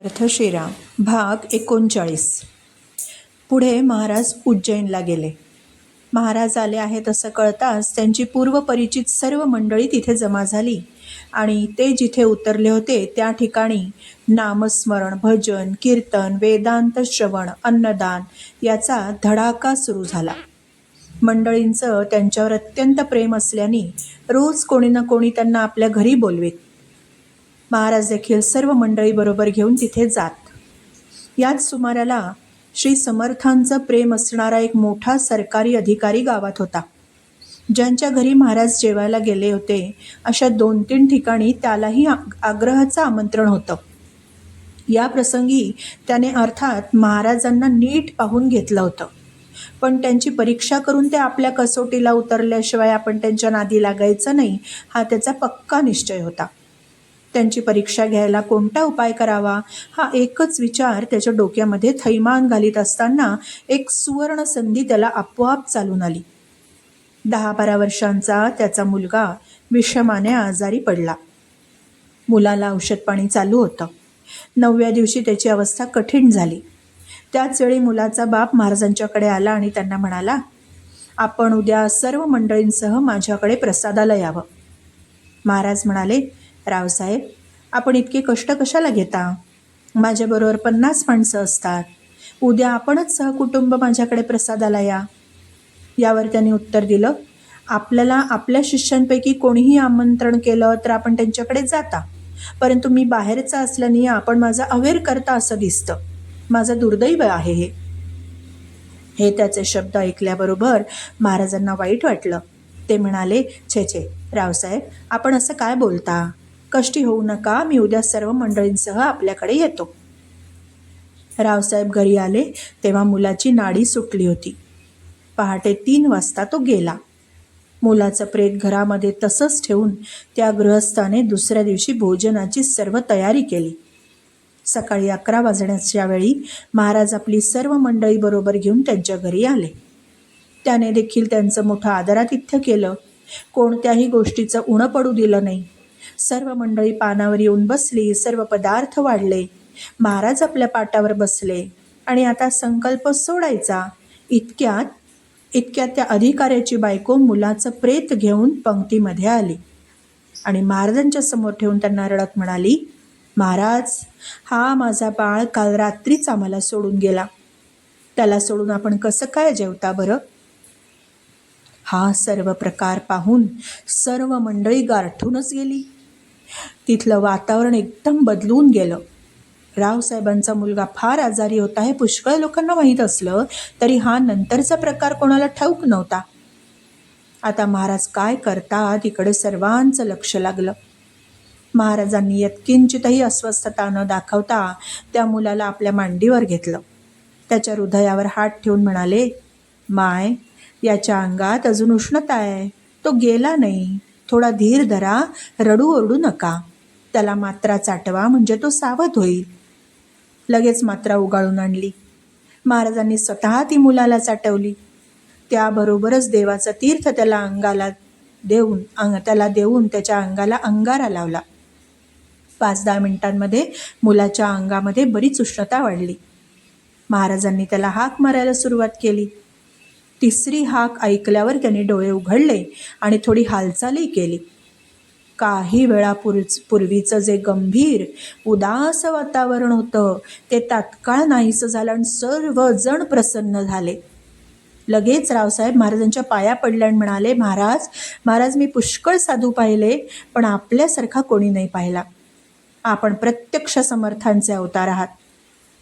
श्रीराम भाग एकोणचाळीस. पुढे महाराज उज्जैनला गेले. महाराज आले आहेत असं कळताच त्यांची पूर्वपरिचित सर्व मंडळी तिथे जमा झाली आणि ते जिथे उतरले होते त्या ठिकाणी नामस्मरण भजन कीर्तन वेदांत श्रवण अन्नदान याचा धडाका सुरू झाला. मंडळींचं त्यांच्यावर अत्यंत प्रेम असल्याने रोज कोणी ना कोणी त्यांना आपल्या घरी बोलवीत. महाराज देखील सर्व मंडळीबरोबर घेऊन तिथे जात. याच सुमाराला श्री समर्थांचं प्रेम असणारा एक मोठा सरकारी अधिकारी गावात होता. ज्यांच्या घरी महाराज जेवायला गेले होते अशा दोन तीन ठिकाणी त्यालाही आग्रहाचं आमंत्रण होतं. या प्रसंगी त्याने अर्थात महाराजांना नीट पाहून घेतलं होतं. पण त्यांची परीक्षा करून ते आपल्या कसोटीला उतरल्याशिवाय आपण त्यांच्या नादी लागायचं नाही हा त्याचा पक्का निश्चय होता. त्यांची परीक्षा घ्यायला कोणता उपाय करावा? हा एकच विचार त्याच्या डोक्यामध्ये थैमान घालीत असताना एक सुवर्ण संधी त्याला आपोआप चालून आली. दहा बारा वर्षांचा त्याचा मुलगा विषमाने आजारी पडला. मुलाला औषधपाणी चालू होतं. नवव्या दिवशी त्याची अवस्था कठीण झाली. त्याचवेळी मुलाचा बाप महाराजांच्याकडे आला आणि त्यांना म्हणाला आपण उद्या सर्व मंडळींसह माझ्याकडे प्रसादाला यावं. महाराज म्हणाले रावसाहेब आपण इतके कष्ट कशाला घेता? माझ्याबरोबर पन्नास माणसं असतात. उद्या आपणच सहकुटुंब माझ्याकडे प्रसादाला या. यावर त्यांनी उत्तर दिलं आपल्याला आपल्या शिष्यांपैकी कोणीही आमंत्रण केलं तर आपण त्यांच्याकडे जाता. परंतु मी बाहेरचा असल्याने आपण माझा अवेअर करता असं दिसतं. माझं दुर्दैव आहे हे. हे त्याचे शब्द ऐकल्याबरोबर महाराजांना वाईट वाटलं. ते म्हणाले छे छे रावसाहेब आपण असं काय बोलता? कष्टी होऊ नका मी उद्या सर्व मंडळींसह आपल्याकडे येतो. रावसाहेब घरी आले तेव्हा मुलाची नाडी सुटली होती. पहाटे तीन वाजता तो गेला. मुलाचं प्रेत घरामध्ये तसंच ठेवून त्या गृहस्थाने दुसऱ्या दिवशी भोजनाची सर्व तयारी केली. सकाळी अकरा वाजण्याच्या वेळी महाराज आपली सर्व मंडळी बरोबर घेऊन त्यांच्या घरी आले. त्याने देखील त्यांचं मोठं आदरातिथ्य केलं. कोणत्याही गोष्टीचं उणं पडू दिलं नाही. सर्व मंडळी पानावर येऊन बसली सर्व पदार्थ वाढले. महाराज आपल्या पाटावर बसले आणि आता संकल्प सोडायचा. इतक्यात इतक्यात त्या अधिकाऱ्याची बायको मुलाचं प्रेत घेऊन पंक्तीमध्ये आली. आणि महाराजांच्या समोर ठेवून त्यांना रडत म्हणाली महाराज हा माझा बाळ काल रात्रीच आम्हाला सोडून गेला. त्याला सोडून आपण कसं काय जेवता बरं? हा सर्व प्रकार पाहून सर्व मंडळी गारठूनच गेली. तिथलं वातावरण एकदम बदलून गेलं. रावसाहेबांचा मुलगा फार आजारी होता हे पुष्कळ लोकांना माहीत असलं तरी हा नंतरचा प्रकार कोणाला ठाऊक नव्हता. आता महाराज काय करतात इकडे सर्वांचं लक्ष लागलं. महाराजांनी यत्किंचितही अस्वस्थता न दाखवता त्या मुलाला आपल्या मांडीवर घेतलं. त्याच्या हृदयावर हात ठेवून म्हणाले माय याच्या अंगात अजून उष्णता आहे. तो गेला नाही. थोडा धीर धरा रडू ओरडू नका. त्याला मात्रा चाटवा म्हणजे तो सावध होईल. लगेच मात्रा उगाळून आणली. महाराजांनी स्वतः ती मुलाला चाटवली. त्याबरोबरच देवाचं तीर्थ त्याला अंगाला देऊन अंग त्याला देऊन त्याच्या अंगाला अंगारा लावला. पाच दहा मिनिटांमध्ये मुलाच्या अंगामध्ये बरीच उष्णता वाढली. महाराजांनी त्याला हाक मारायला सुरुवात केली. तिसरी हाक ऐकल्यावर त्याने डोळे उघडले आणि थोडी हालचालही केली. काही वेळापूर्वी पूर्वीचं जे गंभीर उदास वातावरण होतं ते तात्काळ नाहीसं झालं आणि सर्वजण प्रसन्न झाले. लगेच रावसाहेब महाराजांच्या पाया पडल्या आणि म्हणाले महाराज महाराज मी पुष्कळ साधू पाहिले पण आपल्यासारखा कोणी नाही पाहिला. आपण प्रत्यक्ष समर्थांचे अवतार आहात.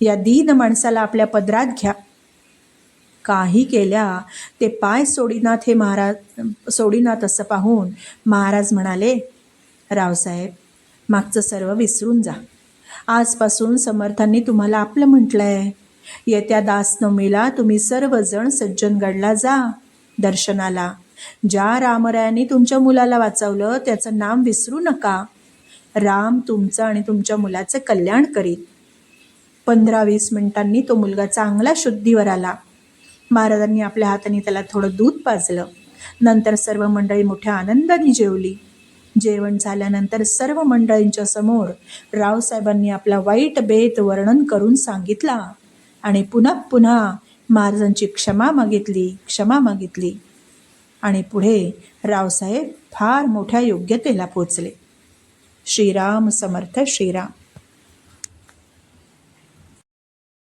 या दीन माणसाला आपल्या पदरात घ्या. काही केल्या ते पाय सोडीनाथ हे महाराज सोडीनाथ असं पाहून महाराज म्हणाले रावसाहेब मागचं सर्व विसरून जा. आजपासून समर्थांनी तुम्हाला आपलं म्हटलं आहे येत्या दासनवमीला तुम्ही सर्वजण सज्जनगडला जा दर्शनाला. ज्या रामरायांनी तुमच्या मुलाला वाचवलं त्याचं नाम विसरू नका. राम तुमचं आणि तुमच्या मुलाचं कल्याण करीत. पंधरा वीस मिनिटांनी तो मुलगा चांगला शुद्धीवर आला. महाराजांनी आपल्या हाताने त्याला थोडं दूध पाजलं. नंतर सर्व मंडळी मोठ्या आनंदाने जेवली. जेवण झाल्यानंतर सर्व मंडळींच्या समोर रावसाहेबांनी आपला वाईट बेत वर्णन करून सांगितला आणि पुन्हा पुन्हा महाराजांची क्षमा मागितली क्षमा मागितली. आणि पुढे रावसाहेब फार मोठ्या योग्यतेला पोचले. श्रीराम समर्थ श्रीराम.